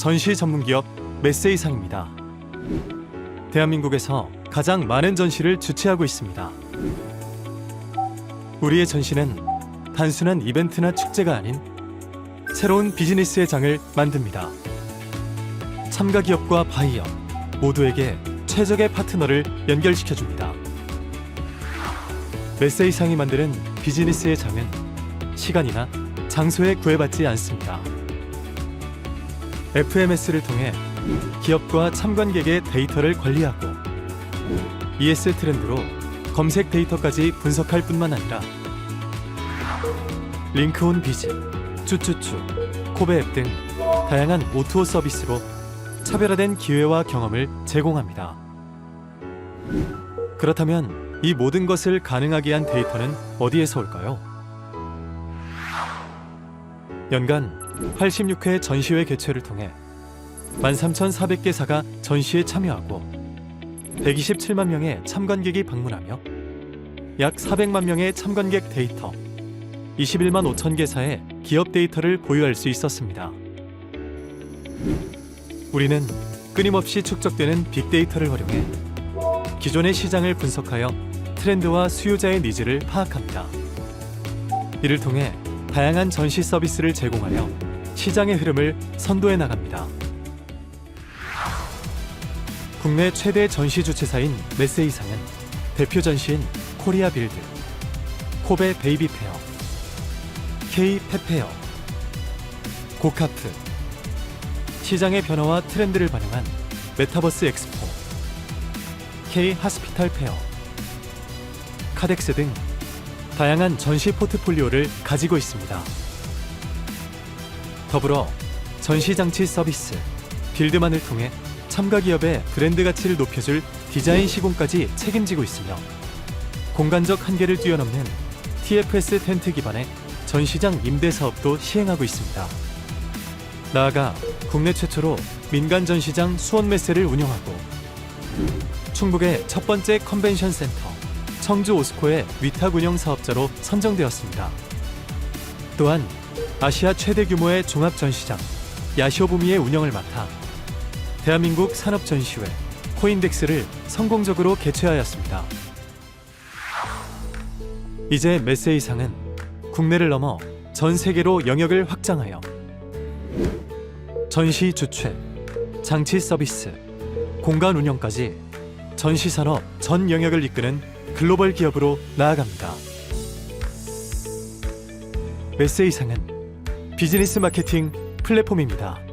전시 전문 기업 메세이상입니다. 대한민국에서 가장 많은 전시를 주최하고 있습니다. 우리의 전시는 단순한 이벤트나 축제가 아닌 새로운 비즈니스의 장을 만듭니다. 참가 기업과 바이어 모두에게 최적의 파트너를 연결시켜 줍니다. 메세이상이 만드는 비즈니스의 장은 시간이나 장소에 구애받지 않습니다. FMS를 통해 기업과 참관객의 데이터를 관리하고 ES 트렌드로 검색 데이터까지 분석할 뿐만 아니라 링크온 비즈, 쭈쭈쭈, 코베 앱 등 다양한 O2O 서비스로 차별화된 기회와 경험을 제공합니다. 그렇다면 이 모든 것을 가능하게 한 데이터는 어디에서 올까요? 연간 86회 전시회 개최를 통해 13,400개사가 전시에 참여하고 127만 명의 참관객이 방문하며 약 400만 명의 참관객 데이터 21만 5천 개사의 기업 데이터를 보유할 수 있었습니다. 우리는 끊임없이 축적되는 빅데이터를 활용해 기존의 시장을 분석하여 트렌드와 수요자의 니즈를 파악합니다. 이를 통해 다양한 전시 서비스를 제공하여 시장의 흐름을 선도해 나갑니다. 국내 최대 전시 주최사인 메세이상은 대표 전시인 코리아 빌드, 코베 베이비 페어, K 페페어, 고카프, 시장의 변화와 트렌드를 반영한 메타버스 엑스포, K 하스피탈 페어, 카덱스 등 다양한 전시 포트폴리오를 가지고 있습니다. 더불어 전시 장치 서비스, 빌드만을 통해 참가 기업의 브랜드 가치를 높여줄 디자인 시공까지 책임지고 있으며 공간적 한계를 뛰어넘는 TFS 텐트 기반의 전시장 임대 사업도 시행하고 있습니다. 나아가 국내 최초로 민간 전시장 수원 메세를 운영하고 충북의 첫 번째 컨벤션 센터 청주 오스코의 위탁 운영 사업자로 선정되었습니다. 또한 아시아 최대 규모의 종합 전시장 야시오부미의 운영을 맡아 대한민국 산업 전시회 코인덱스를 성공적으로 개최하였습니다. 이제 메세이상은 국내를 넘어 전 세계로 영역을 확장하여 전시 주최, 장치 서비스, 공간 운영까지 전시 산업 전 영역을 이끄는 글로벌 기업으로 나아갑니다. 메세이상은 비즈니스 마케팅 플랫폼입니다.